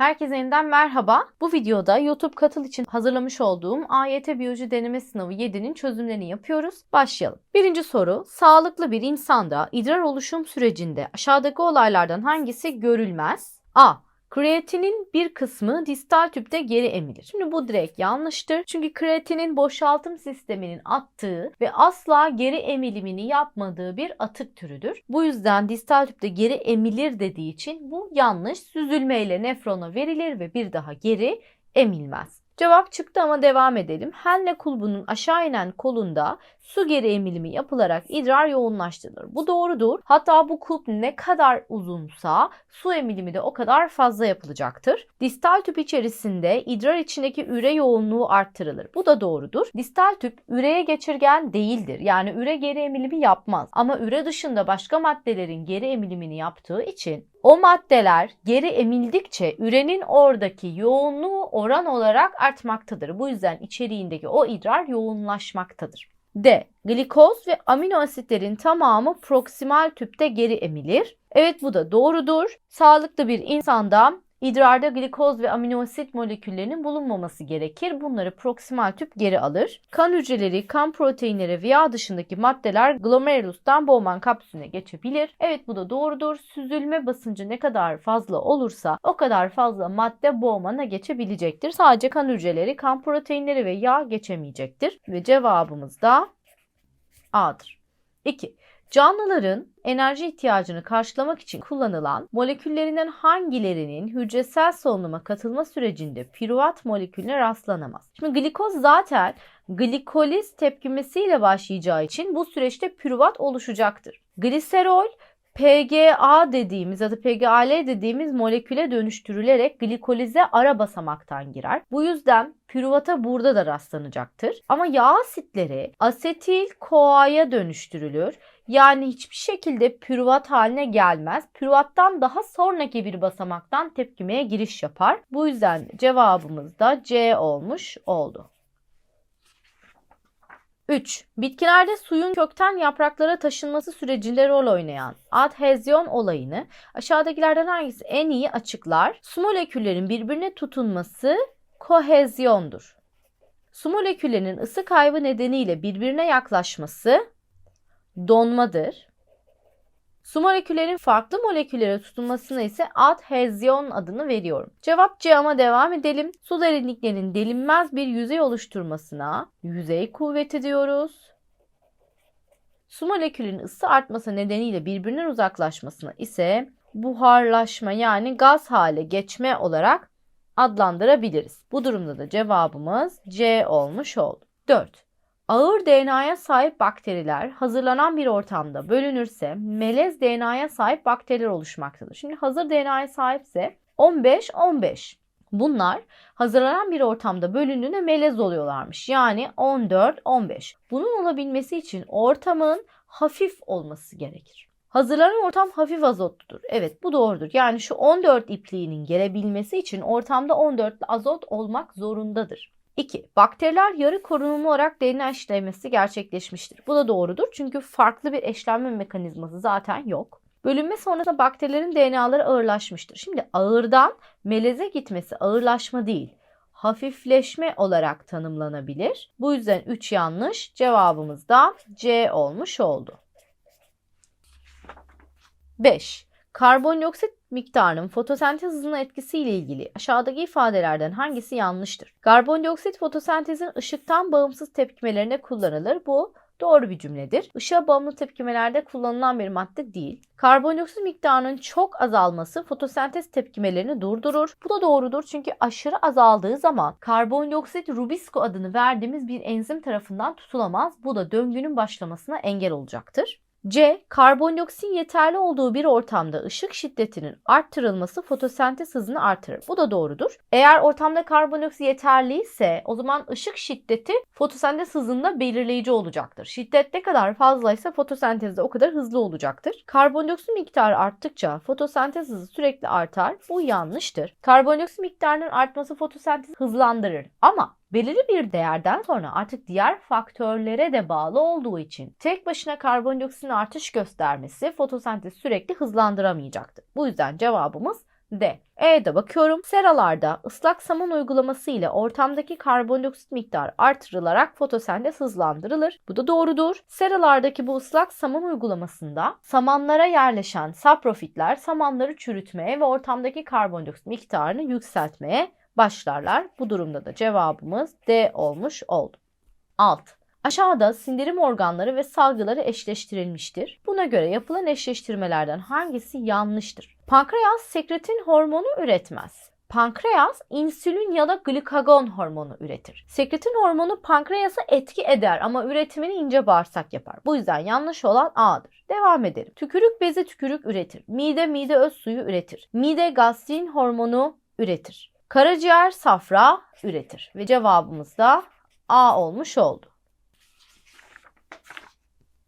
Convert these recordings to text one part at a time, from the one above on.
Herkese yeniden merhaba. Bu videoda YouTube katıl için hazırlamış olduğum AYT Biyoloji Deneme Sınavı 7'nin çözümlerini yapıyoruz. Başlayalım. Birinci soru. Sağlıklı bir insanda idrar oluşum sürecinde aşağıdaki olaylardan hangisi görülmez? A. Kreatinin bir kısmı distal tüpte geri emilir. Şimdi bu direkt yanlıştır. Çünkü kreatinin boşaltım sisteminin attığı ve asla geri emilimini yapmadığı bir atık türüdür. Bu yüzden distal tüpte geri emilir dediği için bu yanlış. Süzülmeyle nefrona verilir ve bir daha geri emilmez. Cevap çıktı ama devam edelim. Henle kulbunun aşağı inen kolunda su geri emilimi yapılarak idrar yoğunlaştırılır. Bu doğrudur. Hatta bu kulp ne kadar uzunsa su emilimi de o kadar fazla yapılacaktır. Distal tüp içerisinde idrar içindeki üre yoğunluğu arttırılır. Bu da doğrudur. Distal tüp üreye geçirgen değildir. Yani üre geri emilimi yapmaz. Ama üre dışında başka maddelerin geri emilimini yaptığı için o maddeler geri emildikçe ürenin oradaki yoğunluğu oran olarak artmaktadır. Bu yüzden içeriğindeki o idrar yoğunlaşmaktadır. D. Glikoz ve amino asitlerin tamamı proksimal tüpte geri emilir. Evet bu da doğrudur. Sağlıklı bir insanda idrarda glikoz ve amino asit moleküllerinin bulunmaması gerekir. Bunları proksimal tüp geri alır. Kan hücreleri, kan proteinleri ve yağ dışındaki maddeler glomerulustan Bowman kapsülüne geçebilir. Evet bu da doğrudur. Süzülme basıncı ne kadar fazla olursa o kadar fazla madde Bowman'a geçebilecektir. Sadece kan hücreleri, kan proteinleri ve yağ geçemeyecektir. Ve cevabımız da A'dır. 2. Canlıların enerji ihtiyacını karşılamak için kullanılan moleküllerinden hangilerinin hücresel solunuma katılma sürecinde piruvat molekülüne rastlanamaz? Şimdi glikoz zaten glikoliz tepkimesiyle başlayacağı için bu süreçte piruvat oluşacaktır. Gliserol PGA dediğimiz ya da PGAL dediğimiz moleküle dönüştürülerek glikolize ara basamaktan girer. Bu yüzden püruvata burada da rastlanacaktır. Ama yağ asitleri asetil koaya dönüştürülür. Yani hiçbir şekilde pürüvat haline gelmez. Pürüvattan daha sonraki bir basamaktan tepkimeye giriş yapar. Bu yüzden cevabımız da C olmuş oldu. 3. Bitkilerde suyun kökten yapraklara taşınması sürecinde rol oynayan adhezyon olayını aşağıdakilerden hangisi en iyi açıklar? Su moleküllerin birbirine tutunması kohezyondur. Su moleküllerinin ısı kaybı nedeniyle birbirine yaklaşması donmadır. Su moleküllerin farklı moleküllere tutunmasına ise adhezyon adını veriyorum. Cevap C ama devam edelim. Su derinliklerinin delinmez bir yüzey oluşturmasına yüzey kuvveti diyoruz. Su molekülünün ısı artması nedeniyle birbirinden uzaklaşmasına ise buharlaşma yani gaz hale geçme olarak adlandırabiliriz. Bu durumda da cevabımız C olmuş oldu. 4. Ağır DNA'ya sahip bakteriler hazırlanan bir ortamda bölünürse melez DNA'ya sahip bakteriler oluşmaktadır. Şimdi hazır DNA'ya sahipse 15-15. Bunlar hazırlanan bir ortamda bölündüğünde melez oluyorlarmış. Yani 14-15. Bunun olabilmesi için ortamın hafif olması gerekir. Hazırlanan ortam hafif azotludur. Evet bu doğrudur. Yani şu 14 ipliğinin gelebilmesi için ortamda 14 azot olmak zorundadır. 2. Bakteriler yarı korunumlu olarak DNA işlemesi gerçekleşmiştir. Bu da doğrudur çünkü farklı bir eşlenme mekanizması zaten yok. Bölünme sonrasında bakterilerin DNA'ları ağırlaşmıştır. Şimdi ağırdan meleze gitmesi ağırlaşma değil, hafifleşme olarak tanımlanabilir. Bu yüzden 3 yanlış. Cevabımız da C olmuş oldu. 5. Karbondioksit miktarının fotosentez hızına etkisiyle ilgili aşağıdaki ifadelerden hangisi yanlıştır? Karbondioksit fotosentezin ışıktan bağımsız tepkimelerine kullanılır. Bu doğru bir cümledir. Işığa bağımlı tepkimelerde kullanılan bir madde değil. Karbondioksit miktarının çok azalması fotosentez tepkimelerini durdurur. Bu da doğrudur çünkü aşırı azaldığı zaman karbondioksit rubisko adını verdiğimiz bir enzim tarafından tutulamaz. Bu da döngünün başlamasına engel olacaktır. C. Karbondioksin yeterli olduğu bir ortamda ışık şiddetinin arttırılması fotosentez hızını artırır. Bu da doğrudur. Eğer ortamda karbondioksit yeterli ise o zaman ışık şiddeti fotosentez hızında belirleyici olacaktır. Şiddet ne kadar fazlaysa fotosentez de o kadar hızlı olacaktır. Karbondioksit miktarı arttıkça fotosentez hızı sürekli artar. Bu yanlıştır. Karbondioksit miktarının artması fotosentezi hızlandırır. Ama belirli bir değerden sonra artık diğer faktörlere de bağlı olduğu için tek başına karbondioksitin artış göstermesi fotosentezi sürekli hızlandıramayacaktır. Bu yüzden cevabımız D. E'de bakıyorum. Seralarda ıslak saman uygulaması ile ortamdaki karbondioksit miktarı artırılarak fotosentez hızlandırılır. Bu da doğrudur. Seralardaki bu ıslak saman uygulamasında samanlara yerleşen saprofitler samanları çürütmeye ve ortamdaki karbondioksit miktarını yükseltmeye başlarlar. Bu durumda da cevabımız D olmuş oldu. 6. Aşağıda sindirim organları ve salgıları eşleştirilmiştir. Buna göre yapılan eşleştirmelerden hangisi yanlıştır? Pankreas sekretin hormonu üretmez. Pankreas insülin ya da glikagon hormonu üretir. Sekretin hormonu pankreasa etki eder ama üretimini ince bağırsak yapar. Bu yüzden yanlış olan A'dır. Devam edelim. Tükürük bezi tükürük üretir. Mide mide öz suyu üretir. Mide gastrin hormonu üretir. Karaciğer safra üretir. Ve cevabımız da A olmuş oldu.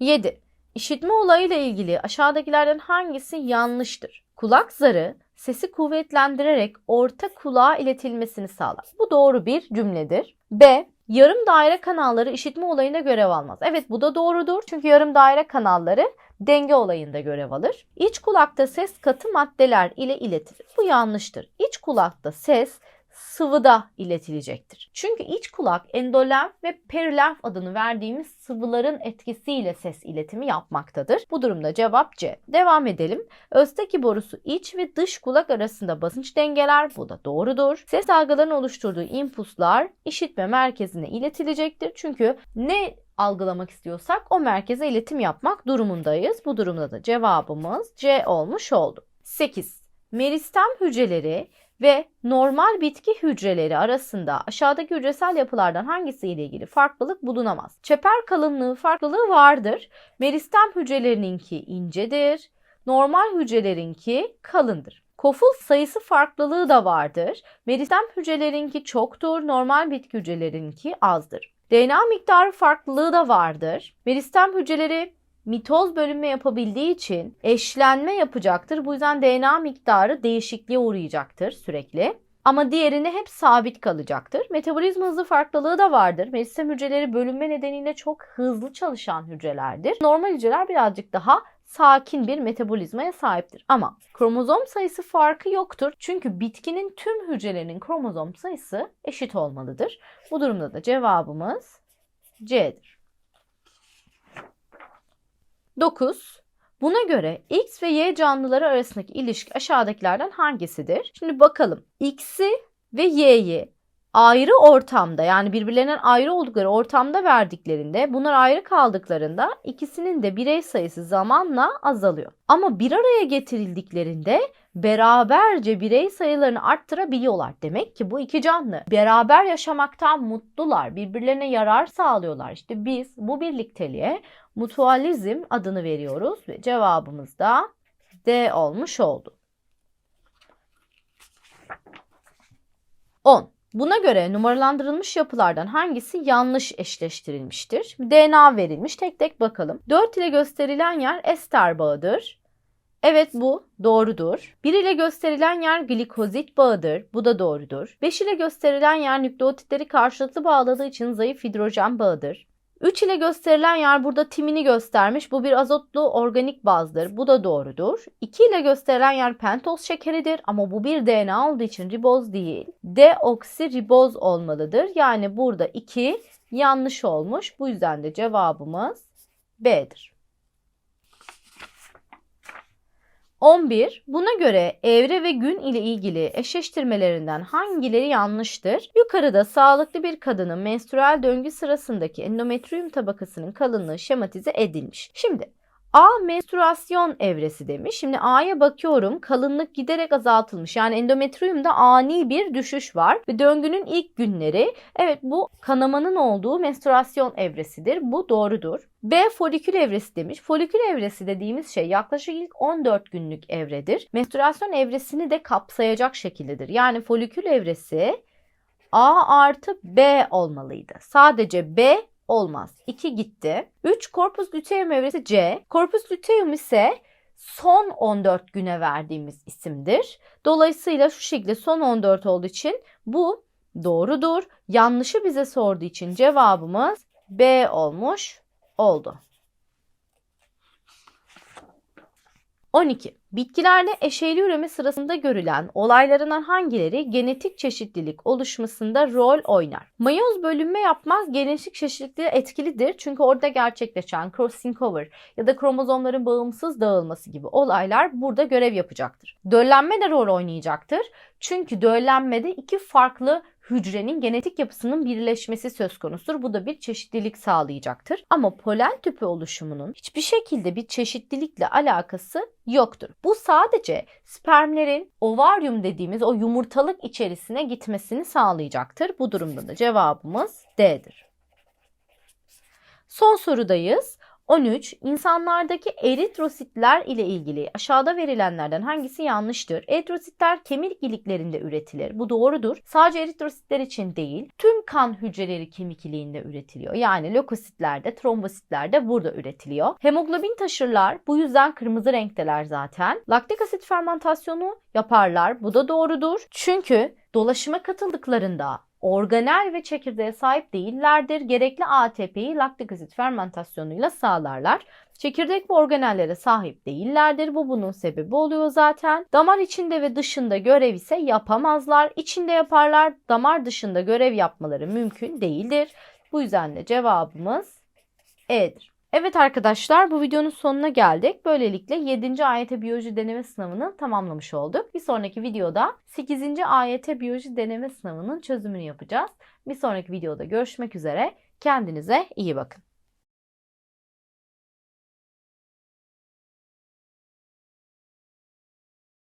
7. İşitme olayıyla ilgili aşağıdakilerden hangisi yanlıştır? Kulak zarı sesi kuvvetlendirerek orta kulağa iletilmesini sağlar. Bu doğru bir cümledir. B. Yarım daire kanalları işitme olayında görev almaz. Evet bu da doğrudur. Çünkü yarım daire kanalları denge olayında görev alır. İç kulakta ses katı maddeler ile iletilir. Bu yanlıştır. İç kulakta ses sıvıda iletilecektir. Çünkü iç kulak endolenf ve perilenf adını verdiğimiz sıvıların etkisiyle ses iletimi yapmaktadır. Bu durumda cevap C. Devam edelim. Özdeki borusu iç ve dış kulak arasında basınç dengeler. Bu da doğrudur. Ses algılarının oluşturduğu impulslar işitme merkezine iletilecektir. Çünkü ne algılamak istiyorsak o merkeze iletim yapmak durumundayız. Bu durumda da cevabımız C olmuş oldu. 8. Meristem hücreleri ve normal bitki hücreleri arasında aşağıdaki hücresel yapılardan hangisiyle ilgili farklılık bulunamaz? Çeper kalınlığı farklılığı vardır. Meristem hücrelerininki incedir. Normal hücrelerinki kalındır. Koful sayısı farklılığı da vardır. Meristem hücrelerinki çoktur, normal bitki hücrelerinki azdır. DNA miktarı farklılığı da vardır. Meristem hücreleri mitoz bölünme yapabildiği için eşlenme yapacaktır. Bu yüzden DNA miktarı değişikliğe uğrayacaktır sürekli. Ama diğerine hep sabit kalacaktır. Metabolizma hızı farklılığı da vardır. Meristem hücreleri bölünme nedeniyle çok hızlı çalışan hücrelerdir. Normal hücreler birazcık daha sakin bir metabolizmaya sahiptir. Ama kromozom sayısı farkı yoktur. Çünkü bitkinin tüm hücrelerinin kromozom sayısı eşit olmalıdır. Bu durumda da cevabımız C'dir. 9. Buna göre X ve Y canlıları arasındaki ilişki aşağıdakilerden hangisidir? Şimdi bakalım. X'i ve Y'yi ayrı ortamda yani birbirlerinden ayrı oldukları ortamda verdiklerinde bunlar ayrı kaldıklarında ikisinin de birey sayısı zamanla azalıyor. Ama bir araya getirildiklerinde beraberce birey sayılarını arttırabiliyorlar. Demek ki bu iki canlı beraber yaşamaktan mutlular, birbirlerine yarar sağlıyorlar. İşte biz bu birlikteliğe mutualizm adını veriyoruz ve cevabımız da D olmuş oldu. 10. Buna göre numaralandırılmış yapılardan hangisi yanlış eşleştirilmiştir? DNA verilmiş. Tek tek bakalım. 4 ile gösterilen yer ester bağıdır. Evet bu doğrudur. 1 ile gösterilen yer glikozit bağıdır. Bu da doğrudur. 5 ile gösterilen yer nükleotitleri karşılıklı bağladığı için zayıf hidrojen bağıdır. 3 ile gösterilen yer burada timini göstermiş. Bu bir azotlu organik bazdır. Bu da doğrudur. 2 ile gösterilen yer pentoz şekeridir ama bu bir DNA olduğu için riboz değil. Deoksiriboz olmalıdır. Yani burada 2 yanlış olmuş. Bu yüzden de cevabımız B'dir. 11. Buna göre evre ve gün ile ilgili eşleştirmelerinden hangileri yanlıştır? Yukarıda sağlıklı bir kadının menstrual döngü sırasındaki endometrium tabakasının kalınlığı şematize edilmiş. Şimdi A menstruasyon evresi demiş. Şimdi A'ya bakıyorum. Kalınlık giderek azaltılmış. Yani endometriumda ani bir düşüş var ve döngünün ilk günleri evet bu kanamanın olduğu menstruasyon evresidir. Bu doğrudur. B folikül evresi demiş. Folikül evresi dediğimiz şey yaklaşık ilk 14 günlük evredir. Menstruasyon evresini de kapsayacak şekildedir. Yani folikül evresi A artı B olmalıydı. Sadece B olmaz. 2 gitti. 3 korpus luteum evresi C. Korpus luteum ise son 14 güne verdiğimiz isimdir. Dolayısıyla şu şekilde son 14 olduğu için bu doğrudur. Yanlışı bize sorduğu için cevabımız B olmuş oldu. 12. Bitkilerle eşeyli üreme sırasında görülen olaylarından hangileri genetik çeşitlilik oluşmasında rol oynar? Mayoz bölünme yapmaz genetik çeşitliliğe etkilidir. Çünkü orada gerçekleşen crossing over ya da kromozomların bağımsız dağılması gibi olaylar burada görev yapacaktır. Döllenme de rol oynayacaktır. Çünkü döllenmede iki farklı hücrenin genetik yapısının birleşmesi söz konusudur. Bu da bir çeşitlilik sağlayacaktır. Ama polen tüpü oluşumunun hiçbir şekilde bir çeşitlilikle alakası yoktur. Bu sadece spermlerin ovaryum dediğimiz o yumurtalık içerisine gitmesini sağlayacaktır. Bu durumda da cevabımız D'dir. Son sorudayız. 13. İnsanlardaki eritrositler ile ilgili aşağıda verilenlerden hangisi yanlıştır? Eritrositler kemik iliklerinde üretilir. Bu doğrudur. Sadece eritrositler için değil, tüm kan hücreleri kemik iliğinde üretiliyor. Yani lökositlerde, trombositler de burada üretiliyor. Hemoglobin taşırlar. Bu yüzden kırmızı renkteler zaten. Laktik asit fermentasyonu yaparlar. Bu da doğrudur. Çünkü dolaşıma katıldıklarında organel ve çekirdeğe sahip değillerdir. Gerekli ATP'yi laktik asit fermentasyonuyla sağlarlar. Çekirdek ve organellere sahip değillerdir. Bu bunun sebebi oluyor zaten. Damar içinde ve dışında görev ise yapamazlar. İçinde yaparlar. Damar dışında görev yapmaları mümkün değildir. Bu yüzden de cevabımız E'dir. Evet arkadaşlar bu videonun sonuna geldik. Böylelikle 7. AYT biyoloji deneme sınavını tamamlamış olduk. Bir sonraki videoda 8. AYT biyoloji deneme sınavının çözümünü yapacağız. Bir sonraki videoda görüşmek üzere. Kendinize iyi bakın.